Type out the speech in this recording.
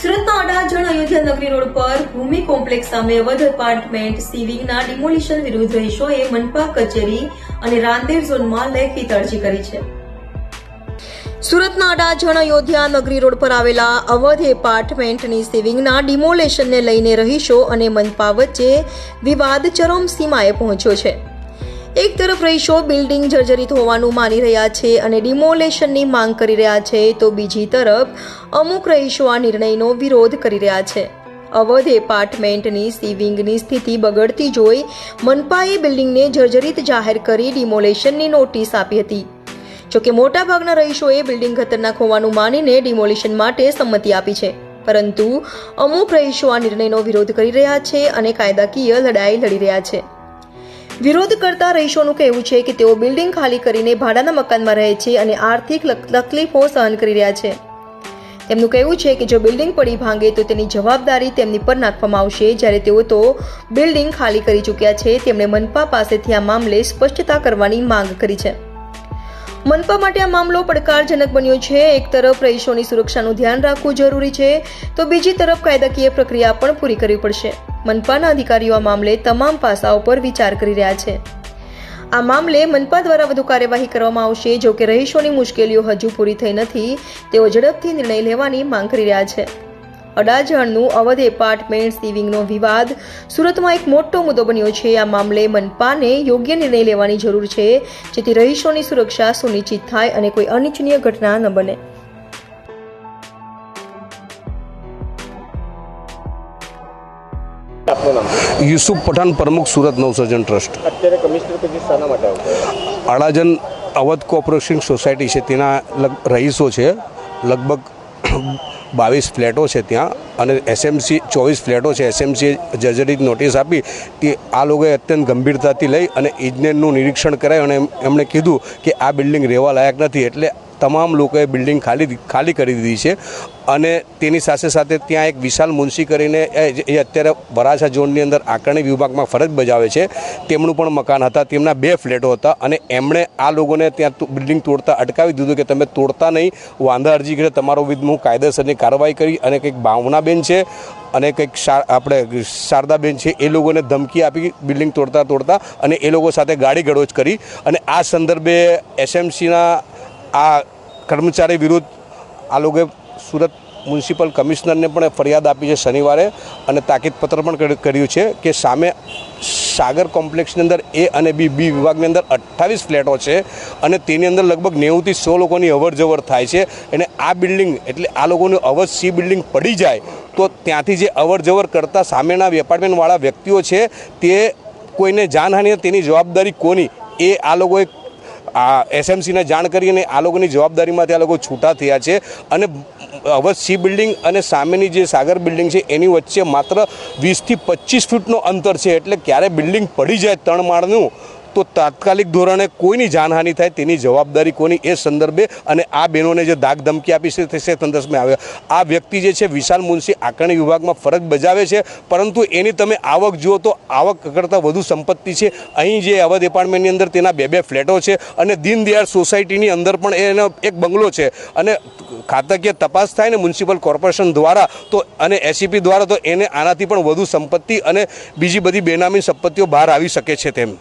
સુરતના અડાજણ અયોધ્યા નગરી રોડ પર ભૂમિ કોમ્પ્લેક્સ સામે અવધ એપાર્ટમેન્ટ સિવિંગના ડિમોલિશન વિરુદ્ધ રહીશોએ મનપા કચેરી અને રાંદેર ઝોનમાં લેખિત અરજી કરી છે. સુરતના અડાજણ અયોધ્યા નગરી રોડ પર આવેલા અવધ એપાર્ટમેન્ટની સિવિંગના ડિમોલેશનને લઈને રહીશો અને મનપા વચ્ચે વિવાદ ચરમસીમાએ પહોંચ્યો છે. એક તરફ રહીશો બિલ્ડિંગ જર્જરિત હોવાનું માની રહ્યા છે અને ડિમોલેશનની માંગ કરી રહ્યા છે, તો બીજી તરફ અમુક રહીશો આ નિર્ણયનો વિરોધ કરી રહ્યા છે. અવધ એપાર્ટમેન્ટની સીવિંગની સ્થિતિ બગડતી જોઈ મનપાએ બિલ્ડિંગને જર્જરિત જાહેર કરી ડિમોલેશનની નોટિસ આપી હતી. જોકે મોટાભાગના રહીશોએ બિલ્ડિંગ ખતરનાક હોવાનું માનીને ડિમોલેશન માટે સંમતિ આપી છે. પરંતુ અમુક રહીશો આ નિર્ણયનો વિરોધ કરી રહ્યા છે અને કાયદાકીય લડાઈ લડી રહ્યા છે. વિરોધ કરતા રહીશોનું કહેવું છે કે તેઓ બિલ્ડિંગ ખાલી કરીને ભાડાના મકાનમાં રહે છે અને આર્થિક તકલીફો સહન કરી રહ્યા છે. તેમનું કહેવું છે કે જો બિલ્ડિંગ પડી ભાંગે તો તેની જવાબદારી તેમની પર નાખવામાં આવશે. જ્યારે તેઓ તો બિલ્ડિંગ ખાલી કરી ચૂક્યા છે, તેમણે મનપા પાસેથી આ મામલે સ્પષ્ટતા કરવાની માંગ કરી છે. મનપા માટે આ મામલો પડકારજનક બન્યો છે. એક તરફ રહીશોની સુરક્ષાનું ધ્યાન રાખવું જરૂરી છે, તો બીજી તરફ કાયદાકીય પ્રક્રિયા પણ પૂરી કરવી પડશે. મનપાના અધિકારીઓ આ મામલે તમામ પાસાઓ પર વિચાર કરી રહ્યા છે. આ મામલે મનપા દ્વારા વધુ કાર્યવાહી કરવામાં આવશે, જો કે રહીશોની મુશ્કેલીઓ હજુ પૂરી થઈ નથી, તેઓ ઝડપથી નિર્ણય લેવાની માંગ કરી રહ્યા છે. અડાજણનું અવધ એપાર્ટમેન્ટ સિવિંગનો વિવાદ સુરતમાં એક મોટો મુદ્દો બન્યો છે. આ મામલે મનપાને યોગ્ય નિર્ણય લેવાની જરૂર છે, જેથી રહીશોની સુરક્ષા સુનિશ્ચિત થાય અને કોઈ અનિચ્છનીય ઘટના ન બને. યુસુફ પઠાણ પ્રમુખ સુરત નવસર્જન ટ્રસ્ટ. અત્યારે કમિશનર કચેરી શાના માટે અડાજન અવધ કોઓપરેશન સોસાયટી છે તેના રહીશો છે લગભગ બાવીસ ફ્લેટો છે ત્યાં અને એસએમસી ચોવીસ ફ્લેટો છે. એસએમસી જર્જરિત નોટિસ આપી તે આ લોકોએ અત્યંત ગંભીરતાથી લઈ અને ઇજનેરનું નિરીક્ષણ કરાયું અને એમ- એમણે કીધું કે આ બિલ્ડિંગ રહેવા લાયક નથી એટલે તમામ લોકોએ બિલ્ડિંગ ખાલી ખાલી કરી દીધી છે અને તેની સાથે સાથે ત્યાં એક વિશાલ મુનશી કરીને એ અત્યારે વરાછા ઝોનની અંદર આકારણી વિભાગમાં ફરજ બજાવે છે. તેમનું પણ મકાન હતા, તેમના બે ફ્લેટો હતા અને એમણે આ લોકોને ત્યાં બિલ્ડિંગ તોડતા અટકાવી દીધું કે તમે તોડતા નહીં, વાંધા અરજી કરે, તમારો વિધ હું કાયદેસરની કાર્યવાહી કરી અને કંઈક ભાવનાબેન છે અને કંઈક આપણે શારદાબેન છે એ લોકોને ધમકી આપી બિલ્ડિંગ તોડતા તોડતા અને એ લોકો સાથે ગાડી ગળોચ કરી અને આ સંદર્ભે એસએમસીના આ કર્મચારી વિરુદ્ધ આ લોકોએ સુરત મ્યુનિસિપલ કમિશનરને પણ ફરિયાદ આપી છે શનિવારે અને તાકીદપત્ર પણ કર્યું છે કે સામે સાગર કોમ્પ્લેક્સની અંદર એ અને બી બી વિભાગની અંદર અઠ્ઠાવીસ ફ્લેટો છે અને તેની અંદર લગભગ નેવુંથી સો લોકોની અવર જવર થાય છે અને આ બિલ્ડિંગ એટલે આ લોકોનું અવર સી બિલ્ડિંગ પડી જાય તો ત્યાંથી જે અવર જવર કરતા સામેના એપાર્ટમેન્ટવાળા વ્યક્તિઓ છે તે કોઈને જાનહાનિ તેની જવાબદારી કોની એ આ લોકોએ આ એસએમસીને જાણ કરીને આ લોકોની જવાબદારીમાંથી આ લોકો છૂટા થયા છે. અને હવે સી બિલ્ડિંગ અને સામેની જે સાગર બિલ્ડિંગ છે, એની વચ્ચે માત્ર વીસથી પચીસ ફૂટનો અંતર છે. એટલે ક્યારે બિલ્ડિંગ પડી જાય ત્રણ માળનું તો તાત્કાલિક ધોરણે કોઈની જાનહાનિ થાય તેની જવાબદારી કોની એ સંદર્ભે અને આ બહેનોને જે દાગ ધમકી આપી છે તે સંદર્ભમાં આવે આ વ્યક્તિ જે છે વિશાલ મુનશી આકારણી વિભાગમાં ફરજ બજાવે છે, પરંતુ એની તમે આવક જુઓ તો આવક કરતાં વધુ સંપત્તિ છે. અહીં જે અવધ એપાર્ટમેન્ટની અંદર તેના બે બે ફ્લેટો છે અને દીનદયાળ સોસાયટીની અંદર પણ એનો એક બંગલો છે. અને ખાતાકીય તપાસ થાય ને મ્યુનિસિપલ કોર્પોરેશન દ્વારા તો અને એસીપી દ્વારા તો એને આનાથી પણ વધુ સંપત્તિ અને બીજી બધી બેનામી સંપત્તિઓ બહાર આવી શકે છે તેમ.